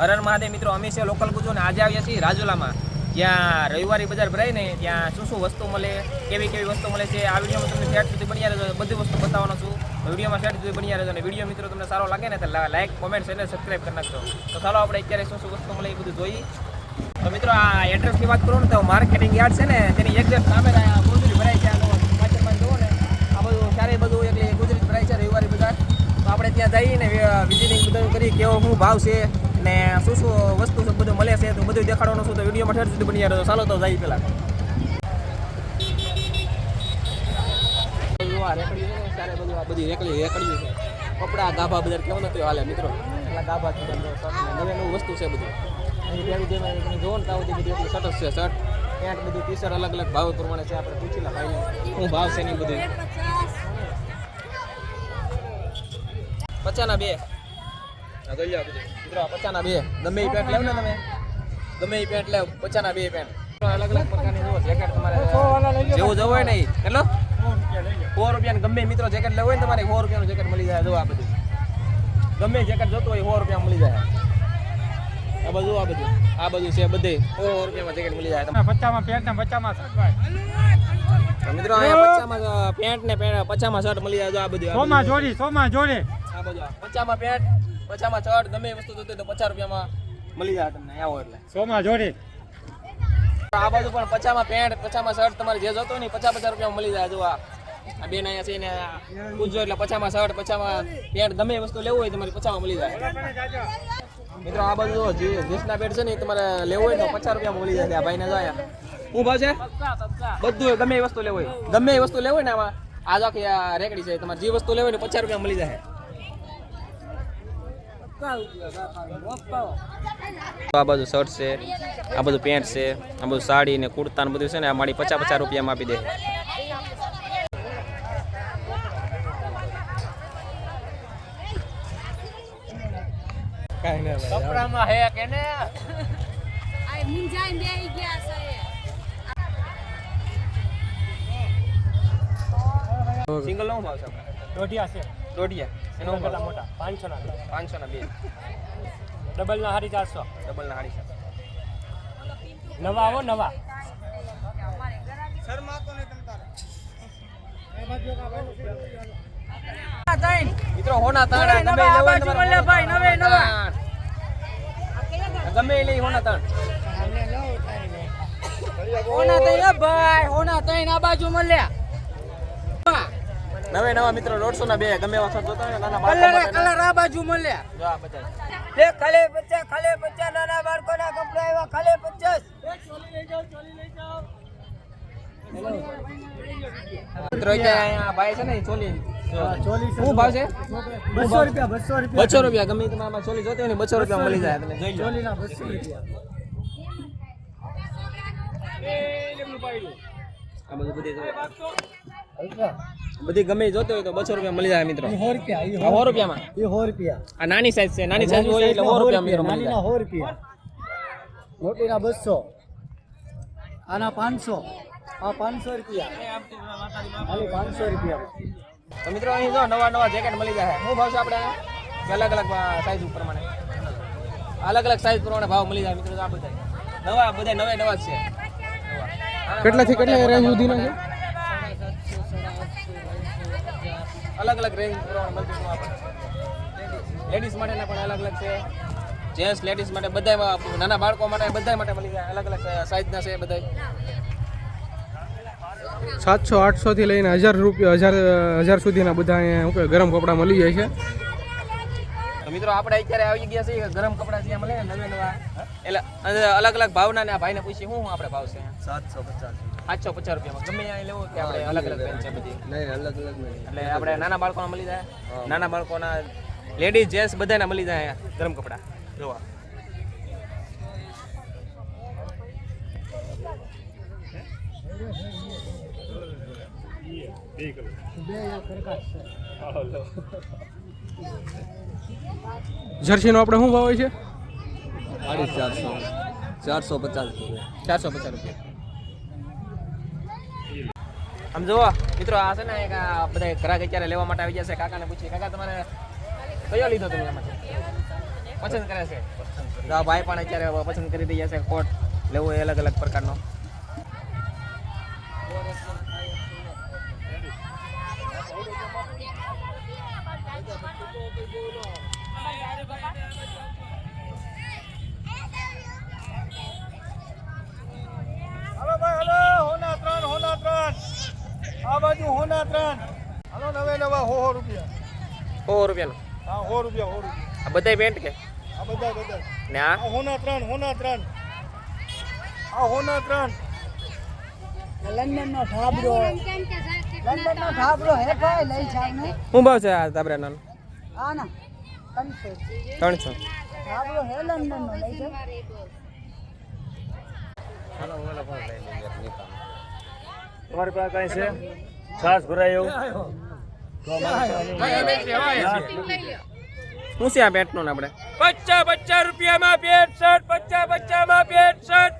હરણ મહાદેવ મિત્રો, અમે છે લોકલ ગુજો ને આજે આવ્યા છીએ રાજુલામાં. જ્યાં રવિવારી બજાર ભરાય ને, ત્યાં શું શું વસ્તુ મળે, કેવી કેવી વસ્તુ મળે છે, આ વિડીયોમાં તમને સેટ સુધી બની રહેજો, બધી વસ્તુ બતાવવાનો છું. વિડીયોમાં શેટ સુધી બની રહેજો અને વીડિયો મિત્રો તમને સારો લાગે ને, તો લાઈક કોમેન્ટ અને સબસ્ક્રાઈબ કરી નાખજો. તો ચાલો આપણે અત્યારે શું શું વસ્તુ મળે એ બધું જોઈએ. તો મિત્રો, આ એડ્રેસની વાત કરું ને, તો માર્કેટિંગ યાર્ડ છે ને, તેની એક્ઝેક્ટ સામે ગોદરી ભરાય છે આ પાછળમાં જુઓ ને, આ બધું સારે બધું એટલે ગોદરી ભરાય છે રવિવારી બજાર. તો આપણે ત્યાં જઈને વિઝિટિંગ બધું કરી, કેવો શું ભાવ છે ને શું શું વસ્તુ શું બધું મળે છે, તો બધું દેખાડવાનું શું તો વિડીયોમાં ઠેર સુધી બની રહ્યો ચાલો તો જાય પહેલાં. બધું રેકડી રેકડીઓ છે. કપડા, ગાભા બધા કેવું નથી હાલે, મિત્રો? ગાભા નવે નવું વસ્તુ છે બધું. પહેલું ને, ત્યાં બધી એટલી જ છે, શર્ટ. પેન્ટ બધું ટી શર્ટ અલગ અલગ ભાવ પ્રમાણે છે, આપણે પૂછી લા ભાઈને. શું ભાવ છે ને બધું? પચાના બે. આ બધું. મિત્રો પચાના બે. ગમે એ પેન્ટ લેવ ને તમે. ગમે એ પેન્ટ લેવ પચાના બે પેન્ટ. અલગ અલગ પ્રકારની જુઓ જેકેટ તમારે જેવું જવું હોય ને કેટલો? સો રૂપિયા ગમે મિત્રો જેકેટ લેવું હોય ને તમારે સો રૂપિયાનું જેકેટ મળી જાય જો આ બધું. ગમે જેકેટ જોતું હોય સો રૂપિયા મળી જાય. આ બધું આ બધું. આ બધું છે બધે. સો રૂપિયામાં જેકેટ મળી જાય. તમને. પચામાં પેન્ટ ને પચામાં મિત્રો અહીંયા પચામાં પેન્ટ ને પચામાં શર્ટ મળી જાય જો આ બધું સોમાં જોડી સોમાં જોડે. આ બધું પચામાં પેન્ટ. પચામાં શર્ટ ગમે વસ્તુ જોતી તો પચાસ રૂપિયામાં મળી જાય તમને આવો એટલે. સોમાં જોડી. આ બાજુ પણ પચામાં પેન્ટ પચામાં શર્ટ તમારે જે જોતો ને પચાસ પચાસ રૂપિયામાં મળી જાય જો આ. આ બેન અહીંયા છે ને પૂછજો એટલે પછામાં શર્ટ પચામાં પેન્ટ ગમે વસ્તુ લેવું હોય તમારે પચામાં મળી જાય. મિત્રો આ બાજુ જીન્સના પેન્ટ છે ને તમારે લેવું હોય તો પચાસ રૂપિયામાં મળી જાય આ ભાઈને જો અહીંયા શું ભાવ છે? બધું ગમે એ વસ્તુ લેવું હોય. ગમે એ વસ્તુ લેવું હોય ને આમાં આ જો આખી રેકડી છે તમારે જે વસ્તુ લેવું હોય ને પચાસ રૂપિયા મળી જાય. આ બધું શર્ટ છે આ બધું પેન્ટ છે આ બધું સાડી ને કુર્તા ને બધું છે ને આ મારી પચાસ પચાસ રૂપિયામાં આપી દે. કાંઈ નહીં કપડામાં હે કે ને? આ મુંજાઈ બેહી ગયા છે સિંગલ નો ભાવ છે દોઢિયા છે. દોઢિયા. એનો એનો મોટા. પાંચસો ના પાંચસો ના બે. ડબલ ના હારી ચારસો. ડબલ ના હારી નવા આવો નવા. મિત્રો હોના તાણ. ને તમારે ગમે લઈ હોના તાણ. હોના તઈ ભાઈ હોના તઈ આ બાજુ મળ્યા. નવે નવા મિત્રો દોઢસો ના બે ગમે વખત જોતા હોય નાના કલર કલર આ બાજુ મળ્યા. જો આ બધા. લે ખાલે પચાસ ખાલે પચાસ નાના બાળકોના કપડા એવા ખાલે પચાસ. મિત્રો અહીંયા ભાઈ છે ને ચોલી. ચોલી શું ભાવ છે? બસો રૂપિયા બસો રૂપિયા. બસો રૂપિયા. ગમે એ તમારા ચોલી જોતી હોય ને બસો રૂપિયા મળી જાય તમે જોઈ લો. ચોલીના બસો રૂપિયા. આ બધું. બધી ગમે જોતી હોય તો બસો રૂપિયા મળી જાય મિત્રો. સો રૂપિયા સો રૂપિયામાં? એ સો રૂપિયા. આ નાની સાઈઝ છે નાની સાઈઝ હોય એટલે સો રૂપિયા મિત્રો મળી જાય. સો રૂપિયા. મોટીના બસો. આના પાંચસો. આ પાંચસો રૂપિયા. ખાલી પાંચસો રૂપિયા. તો મિત્રો અહીં જો નવા નવા જેકેટ મળી જાય. શું ભાવ છે આપણે? અલગ અલગ સાઈઝ પ્રમાણે. અલગ અલગ સાઈઝ પ્રમાણે ભાવ મળી જાય મિત્રો આ બધા નવા બધા નવે નવા જ છે. કેટલાથી કેટલા રેન્જ સુધીના છે? અલગ અલગ રેન્જ પ્રમાણે મળતી આપણે લેડીઝ માટેના પણ અલગ અલગ છે. જેન્ટ્સ લેડીઝ માટે બધા નાના બાળકો માટે બધા માટે મળી જાય. અલગ અલગ સાઈઝના છે બધા સાતસો આઠસો થી લઈને હજાર રૂપિયા હજાર હજાર સુધીના બધા અહીંયા શું કહેવાય, ગરમ કપડાં મળી જાય છે. મિત્રો આપણે અત્યારે આવી ગયા છીએ ગરમ કપડાં જ્યાં મળે ને નવે નવા. એટલે અલગ અલગ ભાવના ને આ ભાઈને પૂછીએ શું શું આપણે ભાવ છે? સાતસો પચાસ સાતસો પચાસ રૂપિયામાં. ગમે ત્યાં લેવો કે આપણે અલગ અલગ બેન છે બધી. નહીં અલગ અલગ નહીં. એટલે આપણે નાના બાળકોના મળી જાય. નાના બાળકોના લેડીઝ જેન્ટ્સ બધાને મળી જાય અહીંયા ગરમ કપડાં. જોવા. જર્સીનો આપણે શું ભાવ હોય છે? ચારસો. ચારસો પચાસ રૂપિયા. ચારસો પચાસ રૂપિયા. આમ જુઓ મિત્રો, આ છે ને એક બધા ગ્રાહક અત્યારે લેવા માટે આવી છે. કાકાને પૂછીએ, કાકા, તમારે કયો લીધો તમે એમાંથી પસંદ કરે છે? તો ભાઈ પણ અત્યારે પસંદ કરી દઈએ છે કોટ. લેવો એ અલગ અલગ પ્રકારનો હાલો ભાઈ હાલો હોના ત્રણ હોના ત્રણ આ બાજુ ત્રણ. હાલો નવે નવા હો હો રૂપિયા. હો રૂપિયાનો. હા હો રૂપિયા હો રૂપિયા. આ બધાય પેન્ટ કે? આ બધા બધા ને આ? આ હોના ત્રણ હોના ત્રણ. આ હોના ત્રણ. લંડન નો ઢાબરો. લંડન નો ઢાબરો હે ભાઈ લઈ જાવ ને શું ભાવ છે આ તાબરાનો આ ના ત્રણસો. ત્રણસો. ઢાબરો હે લંડન નો લઈ જાવ તમારી પાસે કઈ છે? છાસ ભરાયો શું છે આ પેટનું આપણે? પચાસ પચાસ રૂપિયામાં પેટ શર્ટ પચાસ પચાસમાં પેટ શર્ટ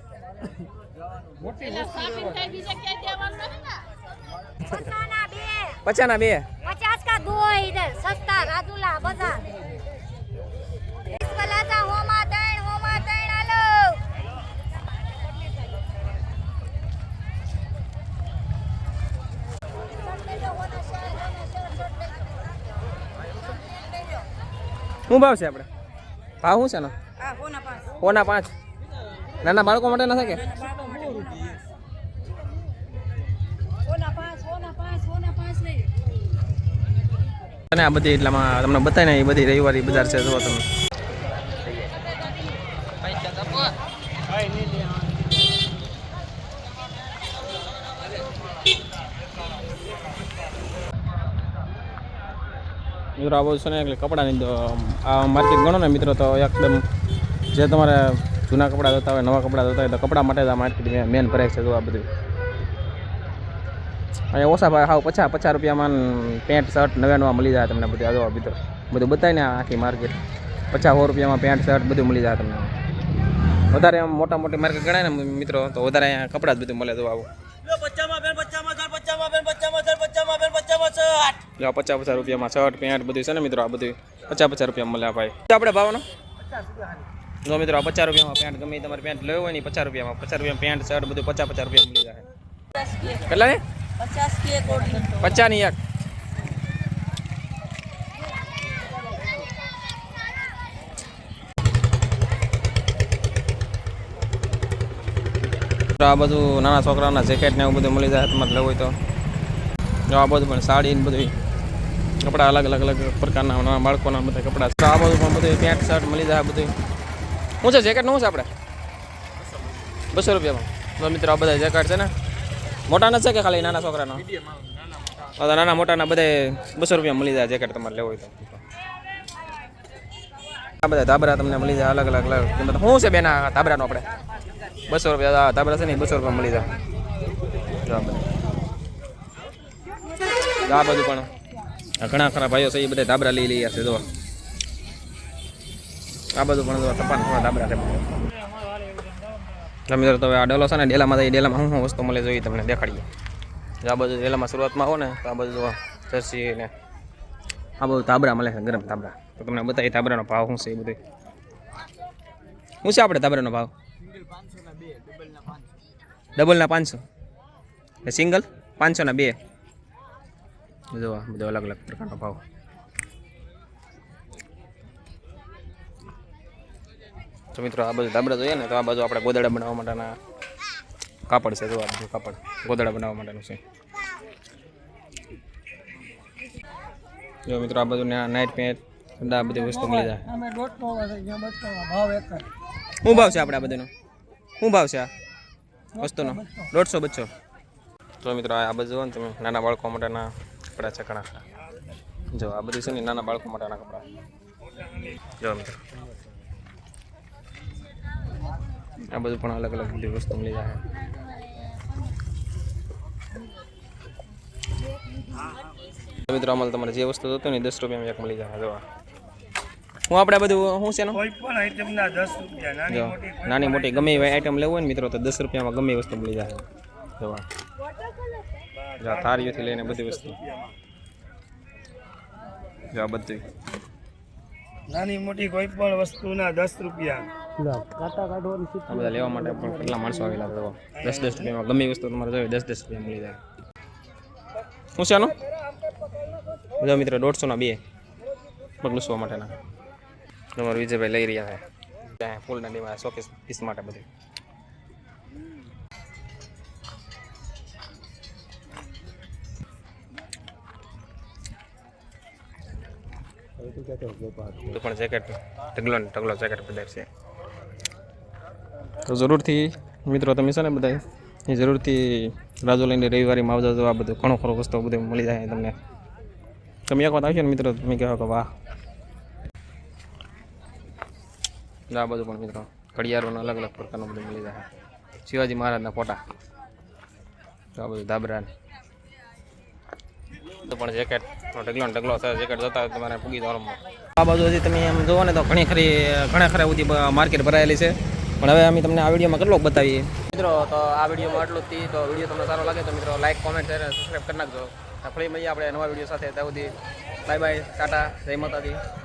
પચાના બે. પચાસ કા દો ઇધર સસ્તા રાજુલા બજાર. શું ભાવ છે આપણે? ભાવ શું છે ને ઓના પાંચ. નાના બાળકો માટે નથી કે? અને આ બધી એટલામાં તમને બતાવીને એ બધી રવિવારી બજાર છે જોવા તમે. મિત્રો, આ બધું છે ને એટલે કપડાની આ માર્કેટ ગણો ને મિત્રો, તો એકદમ જે તમારે જૂના કપડાં જોતા હોય, નવા કપડાં જોતા હોય, તો કપડા માટે આ માર્કેટ મેન ભરાય છે આ બધું. અહીંયા ઓછા ભાઈ હાવ પચાસ પચાસ રૂપિયામાં પેન્ટ, શર્ટ નવા નવા મળી જાય તમને બધું. આ જો બધું બધું બતાવી ને આખી માર્કેટ પચાસ, સો રૂપિયામાં પેન્ટ, શર્ટ બધું મળી જાય તમને. વધારે આમ મોટા મોટી માર્કેટ ગણાય ને મિત્રો, તો વધારે અહીંયા કપડાં જ બધું મળે તો આવું. જો પચાસ પચાસ રૂપિયામાં શર્ટ, પેન્ટ બધું છે ને મિત્રો, આ બધું પચાસ પચાસ રૂપિયા મળે ભાઈ. તો આપણે ભાવનો? જો મિત્રો, આ પચાસ રૂપિયામાં પેન્ટ, ગમે તમારે પેન્ટ લેવું હોય ને પચાસ રૂપિયામાં. પચાસ રૂપિયા પેન્ટ, શર્ટ બધું પચાસ પચાસ રૂપિયા મળી જાય. કેટલા ને? પચાસની એક. આ બધું નાના છોકરાના જેકેટ ને એવું બધું મળી જાય તમારે લેવું હોય તો. આ બધું પણ સાડી ને બધું. કપડા અલગ અલગ અલગ પ્રકારના નાના બાળકોના બધા કપડા. આ બધું પણ બધું પેન્ટ શર્ટ મળી જાય આ બધું. શું છે જેકેટ શું છે આપણે? બસો રૂપિયામાં. મિત્રો આ બધા જેકેટ છે ને. મોટા નથી છે કે ખાલી નાના છોકરાના? નાના મોટાના બધે બસો રૂપિયા મળી જાય જેકેટ તમારે લેવું હોય તો. આ બધા ધાબરા તમને મળી જાય અલગ અલગ અલગ. કિંમત શું છે બેના ધાબરાનો આપણે? બસો રૂપિયા ધાબરા છે ને બસો રૂપિયા મળી જાય. આ બધા. પણ ઘણા ખરા ભાઈઓ છે એ બધા ધાબરા લઈ લઈ છે જો. આ બધું પણ તપાસ થોડા ધાબરા છે. તમે મિત્રો તો હવે આ ડેલો છે ને ડેલામાં જઈ ડેલામાં શું શું વસ્તુ મળે જોઈએ તમને દેખાડીએ. આ બધું ડેલામાં શરૂઆતમાં આવો ને તો આ બધું જર્સી ને આ બધું તાબરા મળે છે ગરમ તાબરા તો તમને બતાવી તાબરાનો ભાવ શું છે એ બધું શું છે આપણે તાબરાનો ભાવ? ડબલના પાંચસો. એટલે સિંગલ? પાંચસોના બે. જો બધો અલગ અલગ પ્રકારનો ભાવ તો મિત્રો આ બધું ધાબળા જોઈએ ને તો આ બાજુ આપણે ગોદડા બનાવવા માટેના કાપડ છે જો આ બધું કાપડ. ગોદડા બનાવવા માટેનું છે. જો મિત્રો આ બાજુ નાઇટ પેન્ટ ઠંડા બધી વસ્તુ મળી જાય. શું ભાવ છે આપણે આ બધાનો? શું ભાવ છે આ વસ્તુનો? દોઢસો બચ્ચો તો મિત્રો આ બાજુ ને તમે નાના બાળકો માટેના કપડાં છે ઘણા. જો આ બધું છે ને નાના બાળકો માટેના કપડાં. જો મિત્રો. આ બધું પણ અલગ અલગ બધી વસ્તુ મળી જાય. મિત્રો અમલ તમારે જે વસ્તુ જોતું ને દસ રૂપિયામાં એક મળી જાય. જવા હું આપણે આ બધું શું છે કોઈ પણ આઈટમના દસ રૂપિયા નાની મોટી નાની મોટી ગમે એવી આઈટમ લેવું હોય ને મિત્રો તો દસ રૂપિયામાં ગમે વસ્તુ મળી જાય. જો જા જો લઈને બધી વસ્તુ. જા બધી. નાની મોટી કોઈ પણ વસ્તુના દસ રૂપિયા. આ બધા લેવા માટે પણ કેટલા માણસો આવેલા દસ દસ રૂપિયામાં. ગમે વસ્તુ તમારે જોઈએ દસ દસ રૂપિયા મળી જાય. શું છે આનું? બધા મિત્રો દોઢસોના બે. પગલુસવા માટેના. તમારું વિજયભાઈ લઈ રહ્યા છે. ફૂલના દીવા શોકેસ પીસ માટે બધું. તો પણ જેકેટ ઢગલો ને ઢગલો જેકેટ બધા છે. તો જરૂરથી મિત્રો તમે છે ને બધા એ જરૂરથી રાજો લઈને રવિવારે આવજો આ બધું ઘણો ખરો વસ્તુ બધું મળી જાય તમને. તમે એક વાત આવશો ને મિત્રો તમે કહો કે વાહ. આ બધું પણ મિત્રો ઘડિયાળોના અલગ અલગ પ્રકારનું બધું મળી જાય. શિવાજી મહારાજના ફોટા. તો આ બધું ધાબરા ને તો પણ જેકેટ ઢગલો ઢગલો છે જેકેટ જતા તમારે પૂગી જવાનું. આ બાજુ હજી તમે એમ જોવો ને તો ઘણી ખરી ઘણા ખરા બધી માર્કેટ ભરાયેલી છે. પણ હવે અમે તમને આ વિડીયોમાં કેટલોક બતાવીએ. મિત્રો તો આ વિડીયોમાં આટલું જ તો. વીડિયો તમને સારો લાગે તો મિત્રો લાઈક કોમેન્ટ શેર સબસ્ક્રાઈબ કરી નાખજો. ફરી મળીએ આપણે નવા વીડિયો સાથે. ત્યાં સુધી બાય બાય ટાટા જય માતાજી.